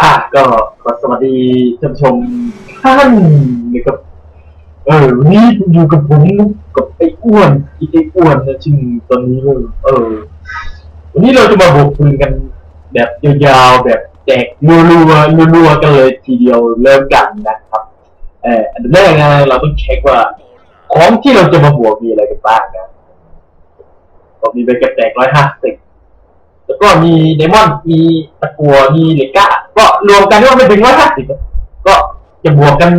อะก็ขอสวัสดีท่านผู้ชมท่านนะครับเออวันนี้อยู่กับผมกับไอ้อ้วนอีไอ้อ้วนนะชื่อตอนนี้เลยเออ วันนี้เราจะมาบวกปืนกันแบบยาวๆแบบแจกรัวๆรัวๆกันเลยทีเดียวเริ่มกันนะครับเอออันดับแรกนะเราต้องเช็คว่า ของที่เราจะมาบวกมีอะไรกันบ้างนะก็มีใบกระแจกร้อยห้าสิบแล้วก็มีเดมอนมีตะกัวมีเลก้า ก็รวมกันก็ไม่ถึงร้อยห้าสิบก็จะบวกกัน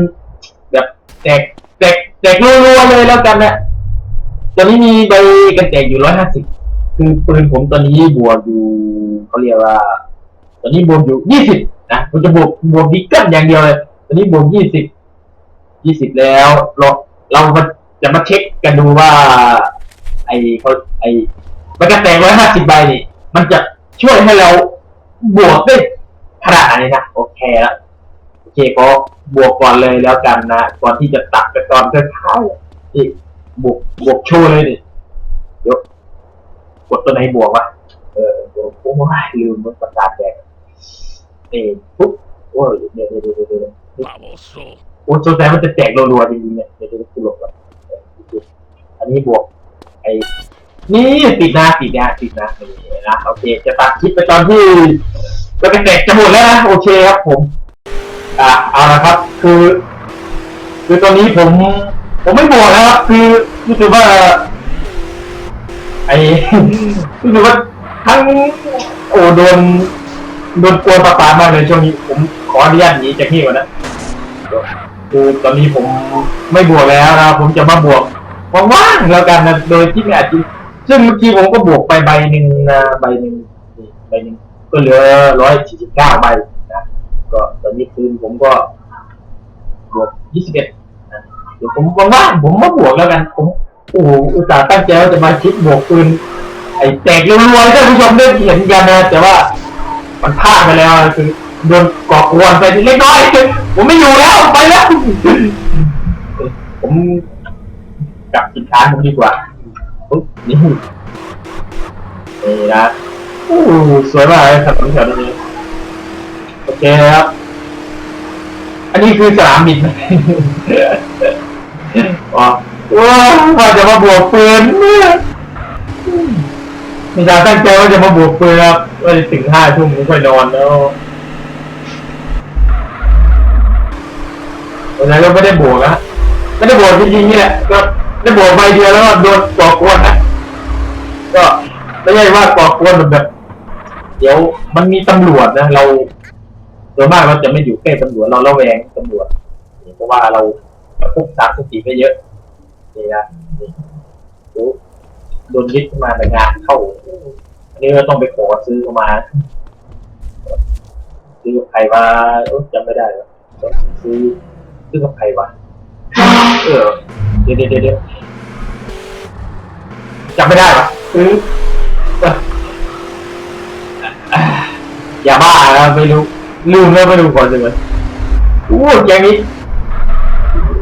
แบบแจกแจกแจกรัวๆเลยแล้วกันนะตอนนี้มีใบกันแจกอยู่ร้อยห้าสิบคือปืนผมตอนนี้บวกอยู่เขาเรียกว่า ตอนนี้บวกอยู่ยี่สิบนะผมจะบวกบวกดิกเกิลอย่างเดียวเลยตอนนี้บวกยี่สิบยี่สิบแล้วเราเรามาจะมาเช็คกันดูว่า ไอเขาไอมันกระแตกร้อยห้าสิบใบนี่มันจะช่วยให้เราบวกได้ ขนาดไหนนะโอเคแล้วโอเคก็บวกก่อนเลยแล้วกันนะก่อนที่จะตัดไปตอนเท้ายๆนี่บวกบวกโชว์เลยดิยวกดตัวไหนบวกวะเออเดี๋ยวโอ้ยลืมมันประกาศแดงนี่ปุ๊บโอ้ยเดี๋ยวเดี๋ยวเดี๋ยวเดี๋ยวเดี๋ยว baboso. โอ้สงสัยมันจะแจกรัวๆจริงๆเนี่ยเดี๋ยวเดี๋ยวกูหลบก่อนอันนี้บวกไอ้นี่ติดหนะติดหนะติดนะนี่นะโอเค จะตัดคลิปไปตอนที่ จะเราไปแตกจะหมดแล้วนะโอเคครับผม อ่าเอาละครับ คือ คือตอนนี้ผม ผมไม่บวกแล้วครับคือรู้สึกว่า ไอ้รู้สึกว่าทั้งโอ้โดนโดนกลัวปลาปามากเลยช่วงนี้ ผมขออนุญาตหนีจากที่ก่อนนะคือตอนนี้ผมไม่บวกแล้วนะผมจะมาบวกว่างๆแล้วกันนะโดยที่ไม่อาจจะซึ่งเมื่อกี้ผมก็บวกไปใบหนึ่งนะใบหนึ่งใบหนึ่ง ก็เหลือร้อยสี่สิบเก้าใบนะก็ตอนนี้คืนผมก็บวกยี่สิบเอ็ดนะเดี๋ยวผมว่างๆผมมาบวกแล้วกัน ผมโอ้โหอุตส่าห์ตั้งใจว่าจะมาคิดบวกปืนไอ้แตกรัวๆท่านผู้ชมได้เห็นกันนะแต่ว่ามันพลาดไปแล้วคือโดนก่อกวนไปเล็กน้อยผมไม่อยู่แล้วไปแล้ว ผมกลับกินค้าผมดีกว่าปุ๊บนี่นี่นะ อ้สวยมากเลยถนนแถวนี้โอเคครับ อันนี้คือสนามบินอ๋อว้าวว่าจะมาบวกปืนไม่ได้ตั้งใจว่าจะมาบวกปืนครับว่าจะถึงห้าทุ่มผมค่อยนอนแล้ววันนั้นก็ไม่ได้บวกนะไม่ได้บวกจริงๆนี่แหละก็ได้บวกใบเดียวแล้วก็โดนก่อกวนนะก็ไม่ใช่ว่าก่อกวนแบบ เดี๋ยวมันมีตำรวจนะ เราโดยมากเราจะไม่อยู่ใกล้ตำรวจเราระแวงตำรวจเพราะว่าเราพกสารสติไปเยอะนี่นะนี่โอ้โดนยึดมาแต่งานเข้าอันนี้เราต้องไปขอซื้อเข้ามาซื้อกับใครมาเอ้ยจำไม่ได้แล้วซื้อซื้อกับใครวะเออเดี๋ยวเดี๋ยวเดี๋ยวจำไม่ได้วะซื้อ อย่าบ้านะไม่รู้ลืมแล้วไม่รู้ก่อนเลยโอ้แกงนี้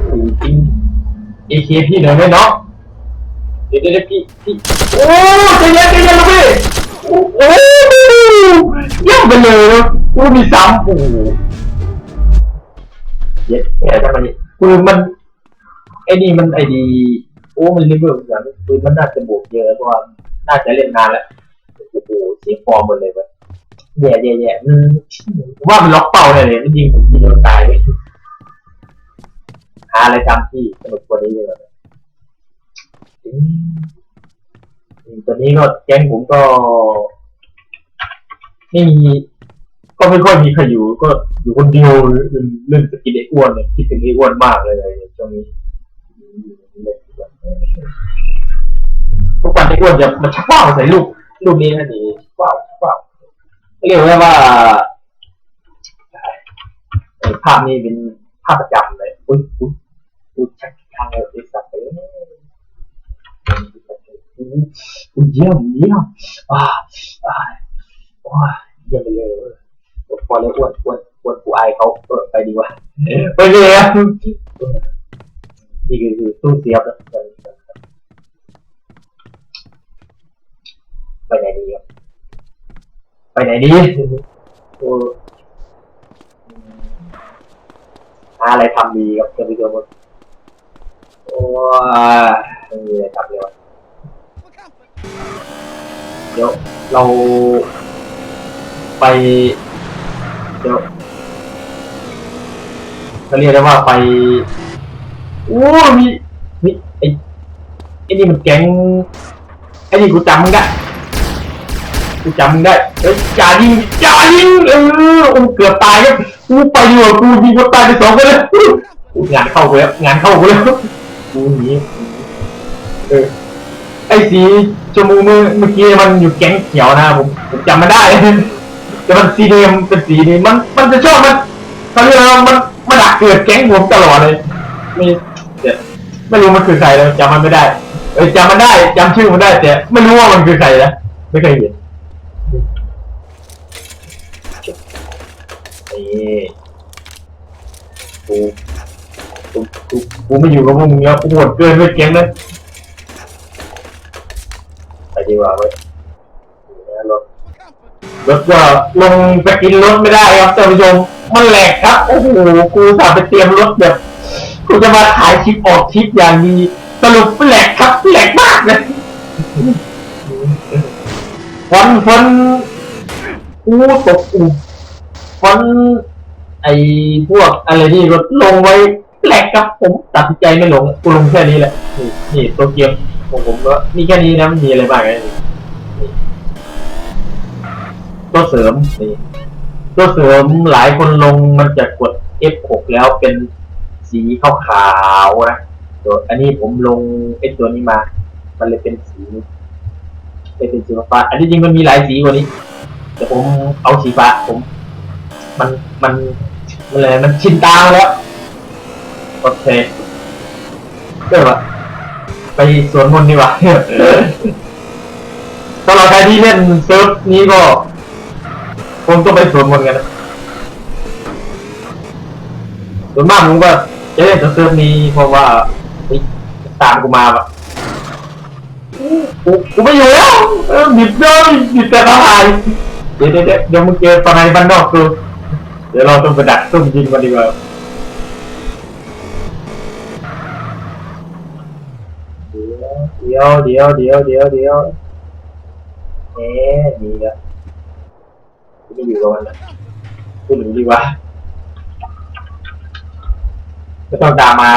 โอ้จริงเอเคพี่หนือยไหมเนาะเดี๋ยวเดี๋ยวพี่พี่โอ้ใจเย็นใจเย็นลูกพี่โอ้โหเยี่ยมไปเลยนะโอ้มีซ้ำโอ้โหเย็ดแค่ทำไมปืนมันไอ้นี่มันไอ้ดีโอ้มันเรียกว่าอย่างปืนมันน่าจะบวกเยอะเพราะว่าน่าจะเล่นนานแล้วโอ้โหเสียฟอร์มหมดเลยเว้ย แย่แย่แย่อืมว่ามันล็อกเป้าเลยเนี่ยมันยิงผมยิงจนตายเลยหาอะไรทำที่สนุกกว่านี้เลยอืมตอนนี้ก็แก๊งผมก็ไม่มีก็ไม่ค่อยมีใครอยู่ ก็อยู่คนเดียวเรื่องสกินไอ้อ้วนเนี่ยคิดถึงไอ้อ้วนมากเลยช่วงนี้ทุกวันไอ้อ้วนจะมันชักว่าวใส่ลูกลูกนี้นะนี่ว้าวว้าว เรียกว่าว่าภาพนี้เป็นภาพประจำเลยอุ้ยอุ้ยอุ้ยชักทางเลยไอ้สัตว์เลยอุ้ยเยี่ยมเยี่ยมอ่าอ่าว้าเยี่ยมเลยพอแล้วอ้วนอ้วนอ้วนกูอายเขาเออไปดีกว่าไปเลยครับนี่คือตู้เสียบไปไหนดีครับ ไปไหนดีโอ้อะไรทำดีครับท่านผู้ชมครับโอ้ยไม่มีอะไรทำเลยวะเดี๋ยวเราไป เดี๋ยวเขาเรียกได้ว่าไปโอ้มีมีไอ้ไอ้นี่มันแก๊งไอ้นี่กูจำมึงได้ กูจำมึงได้เฮ้ยอย่ายิงอย่ายิงเออโอ้เกือบตายครับกูไปดีกว่ากูยิงคนตายไปสองคนเลยกูงานเข้ากูแล้วงานเข้ากูแล้วกูหนีเออไอ้สีชมพูเมื่อเมื่อกี้มันอยู่แก๊งเขียวนะผมผมจำไม่ได้ แต่มันสีแดงเป็นสีนี้มันมันจะชอบมันเขาเรียกว่ามันมันดักเกิดแก๊งผมตลอดเลยไม่เดี๋ยวไม่รู้มันคือใครเลยจำมันไม่ได้เออจำมันได้จำชื่อมันได้แต่ไม่รู้ว่ามันคือใครนะไม่เคยเห็น นี่กูกูกูกูไม่อยู่กับพวกมึงแล้วกูหมดเกินไปแก๊งเลยไปดีกว่าเว้ยนี่นรถรถก็ลงไปกินรถไม่ได้ครับท่านผู้ชมมันแหลกครับโอ้โหกูสาไปเตรียมรถแบบกูจะมาถ่ายคลิปออกคลิปอย่างดีสรุปแหลกครับแหลกมากเลยฟอนฟอนกูตกอู ฟอนไอพวกอะไรนี่รถลงไว้แหลกครับผมตัดสินใจไม่ลงกูลงแค่นี้แหละ นี่นี่ตัวเกมของผมก็มีแค่นี้นะมันมีอะไรบ้างไงนี่ตัวเสริมนี่ตัวเสริมหลายคนลงมันจะกด F6 แล้วเป็นสีขาวๆนะตัวอันนี้ผมลงไอ้ตัวนี้มา มันเลยเป็นสีเป็นสีฟ้าอันที่จริงมันมีหลายสีกว่านี้ แต่ผมเอาสีฟ้าผม มันมันมันอะไรมันชินตาแล้วโอเคเดี๋ยวะไปสวนมนต์ดีกว่าสำหรับใครที่เล่นเซิร์ฟนี้ก็คงต้องไปสวนมนต์กันนะส่วนมากผมก็จะเล่นต่เซิร์ฟนี้เพราะว่าตามกูมาแบบกูกูไม่อยู่แล้วบิดเลยบิดแต่ละหายเดะเดี๋ยวเดี๋ยวเดี๋ยวมึงเจอตอนไหนบ้านนอกกู เดี๋ยวเราต้องไปดักซุ่มยิงมันดีกว่าเดี๋ยวเดี๋ยวเดี๋ยวเดี๋ยวเดี๋ยวเอ๊ะดีแล้วกูไม่อยู่กับมันนะกูหนีดีกว่าไม่ต้องตามมา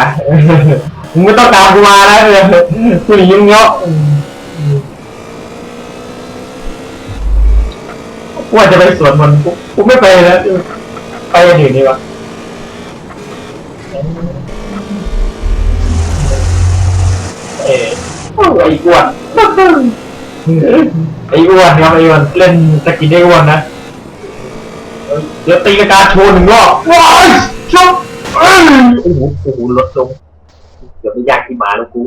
มึงไม่ต้องตามกูมานะเออกูหนีมึงเนาะกูว่าจะไปสวนมันต์กูกูไม่ไปแล้ว ไปอย่างอื่นดีกว่าเออโอ้ไอ้อ้วนไอ้อ้วนครับไอ้อ้วนเล่นสกินได้อ้วนนะเดี๋ยวตีกระดาษโชว์หนึ่งรอบว้ายชกเอ้ยโอ้โหโอ้โหลดลงเดี๋ยวไม่ยากที่หมาแล้วกู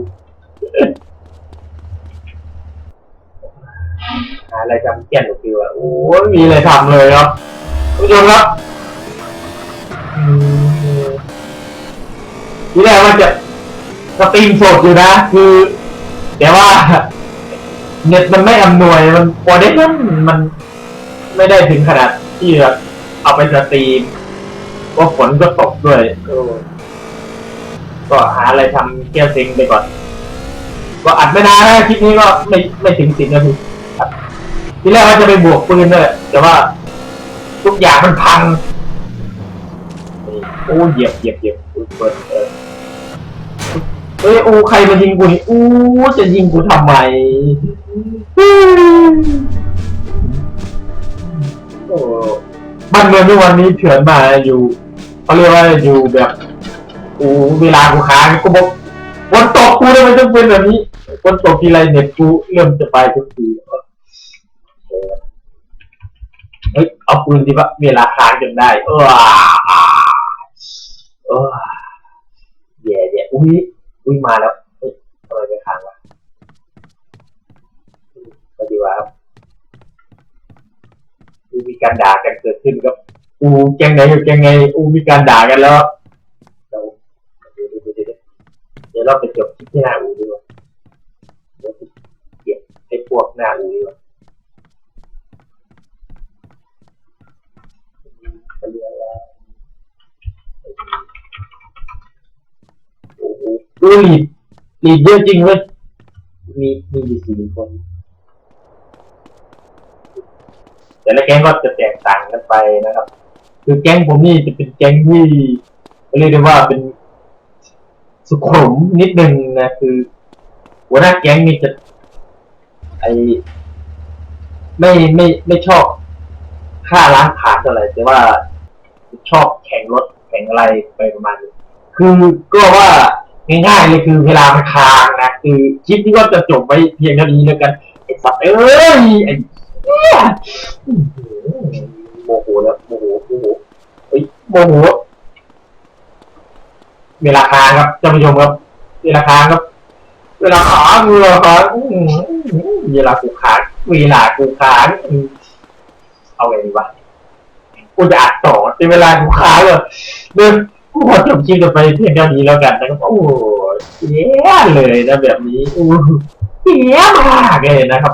หาอะไรทำเกี้ยนหนูคือว่าโอ้ยมีอะไรทำเลยครับคุณผู้ชมครับอืม ทีแรกว่าจะสตรีมสดอยู่นะ คือ แต่ว่า เน็ตมันไม่อำนวยมันพอได้นั้นมันไม่ได้ถึงขนาดที่จะเอาไปสตรีมว่าฝนก็ตกด้วยก็หาอะไรทำเกี่ยวซิงไปก่อน ก็อัดไม่นานนะคลิปนี้ก็ไม่ไม่ถึงสิบนาทีอัดทีแรกว่าจะไปบวกปืนเลยแต่ว่า ทุกอย่างมันพัง โอ้เหยียบเหยียบเหยียบเปิดเออเอ้ยโอ้ใครมายิงกูนี่อู้จะยิงกูทำไมโอ้บ้านเมืองทุกวันนี้เถื่อนมาอยู่เขาเรียกว่าอยู่แบบอูเวลากูค้างกูบอกวันตกกูทำไมต้องเป็นแบบนี้วันตกทีไรเน็ตกูเริ่มจะไปทุกทีเฮ้ยเอาปืนดีปะเวลาค้างจนได้เออ ออแย่แย่อุ้ยอุ้ยมาแล้วเฮ้ยทำไมไม่ค้างวะไปดีว่าครับอูมีการด่ากันเกิดขึ้นครับอูแกงไหนอยู่แกงไงอูมีการด่ากันแล้วเดี๋ยวเราไปจบที่หน้าอูดีกว่าเดี๋ยวเก็บไอ้พวกหน้าอูดีกว่า ลีดลีดเยอะจริงเว้ยมีมีอยู่สี่คนแต่ละแก๊งก็จะแตกต่างกันไปนะครับ คือแก๊งผมนี่จะเป็นแก๊งที่เรียกได้ว่าเป็นสุขุมนิดนึงนะคือหัวหน้าแก๊งนี่จะไอไม่ไม่ไม่ชอบค่าล้างผ่านเท่าไหร่แต่ว่าชอบแข่งรถแข่งอะไรไปประมาณนี้คือก็ว่า ง่ายๆเลยคือเวลามันค้างนะคือคลิปนี้ก็จะจบไว้เพียงเท่านี้แล้วกันไอ้สัตว์เอ้ยไอ้เนี่ยโมโหแล้วโมโหโมโหเฮ้ยโมโหเวลาค้างครับท่านผู้ชมครับ เวลาค้างครับ เวลาค้าเวลาค้างอื้อหือเวลากูค้างเวลากูค้างอืมเอาไงดีวะกูจะอัดต่อเป็นเวลากูค้างเลยเดิน กูขอจบคลิปกันไปเพียงเท่านี้แล้วกันนะครับโอ้โหเสียเลยนะแบบนี้โอู้เสียมากเลยนะครับ